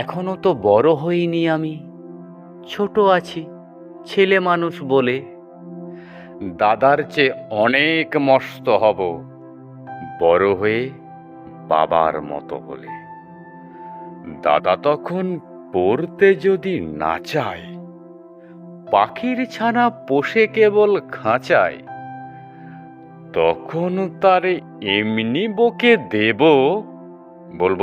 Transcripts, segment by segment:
এখনও তো বড় হইনি আমি। ছোট আছি, ছেলে মানুষ বলে। দাদার চেয়ে অনেক মস্ত হব, বড় হয়ে বাবার মতো বলে দাদা তখন পড়তে যদি না চায়, পাখির ছানা পোষে কেবল খাঁচায়, তখন তার এমনি বকে দেব, বলব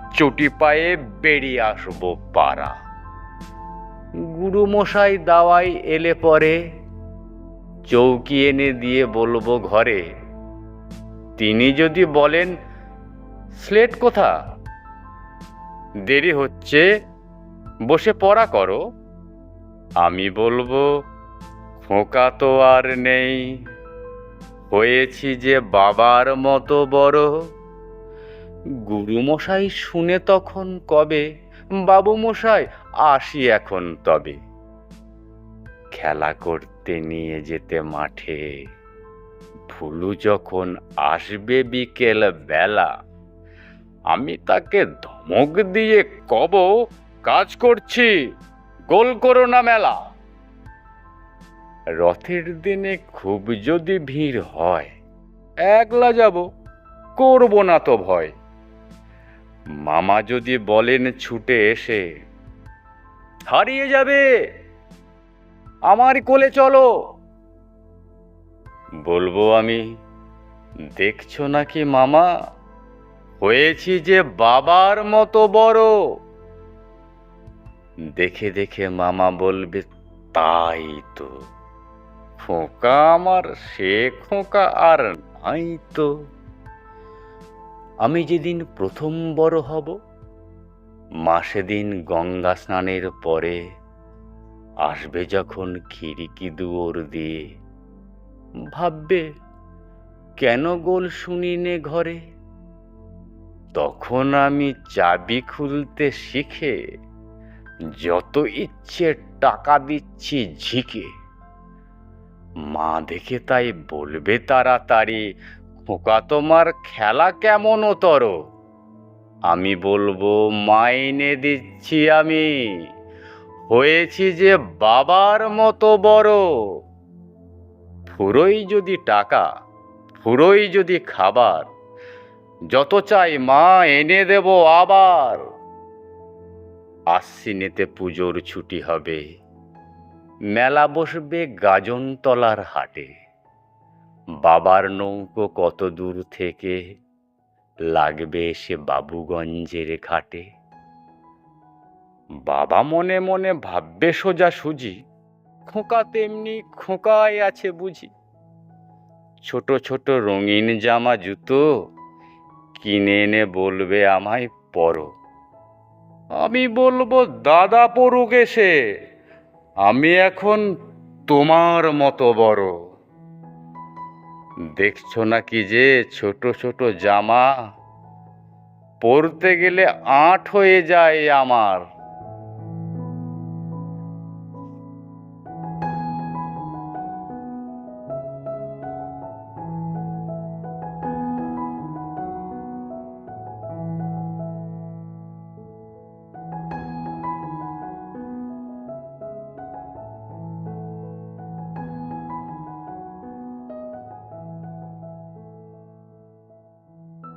চটি পায়ে বেরিয়ে আসব পাড়া। গুরুমশাই দাওয়াই এলে পরে, চৌকি এনে দিয়ে বলব ঘরে। তিনি যদি বলেন, স্লেট কোথা? দেরি হচ্ছে, বসে পড়া করো। আমি বলব, খোকা তো আর নেই। হয়েছি যে বাবার মতো বড়। গুরুমশাই শুনে তখন কবে বাবু মশাই আসি এখন তবে। খেলা করতে নিয়ে যেতে মাঠে, ভুলু যখন আসবে বিকেল বেলা আমি তাকে ধমক দিয়ে কব, কাজ করছি, গোল করো না মেলা। রথের দিনে খুব যদি ভিড় হয়, একলা যাব, করব না তো ভয়। মামা যদি বলেন ছুটে এসে, হারিয়ে যাবে। আমার কোলে চলো। বলব আমি, দেখছ নাকি মামা? হয়েছি যে বাবার মতো বড়। দেখে দেখে মামা বলবে, তাই তো। খোকা আমার, সে খোকা আর নাই তো। আমি যেদিন প্রথম বড় হব, মা সেদিন গঙ্গা স্নানের পরে আসবে যখন খিড়কি দুয়োর দিয়ে। ভাববে, কেন গোল শুনিনে ঘরে? তখন আমি চাবি খুলতে শিখে, যত ইচ্ছে টাকা দিচ্ছি ঝিকে। মা দেখে তাই বলবে তাড়াতাড়ি খোকা তোমার খেলা কেমন তর আমি বলব, মাইনে দিচ্ছি আমি। হয়েছি যে বাবার মতো বড়। ফুরোই যদি টাকা, ফুরোই যদি খাবার, যত চাই মা, এনে দেব আবার। আশ্বিনেতে পুজোর ছুটি হবে। মেলা বসবে গাজনতলার হাটে। বাবার নৌকো কত দূর থেকে লাগবে সে বাবুগঞ্জের ঘাটে? বাবা মনে মনে ভাববে সোজা সুজি, খোকা তেমনি খোকায় আছে বুঝি। ছোট ছোট রঙিন জামা জুতো কিনে এনে বলবে আমায়, পরো। আমি বলব, দাদা পড়ুক এসে, আমি এখন তোমার মতো বড়। দেখছ নাকি যে ছোট ছোট জামা? পরতে গেলে আঁট হয়ে যায় আমার।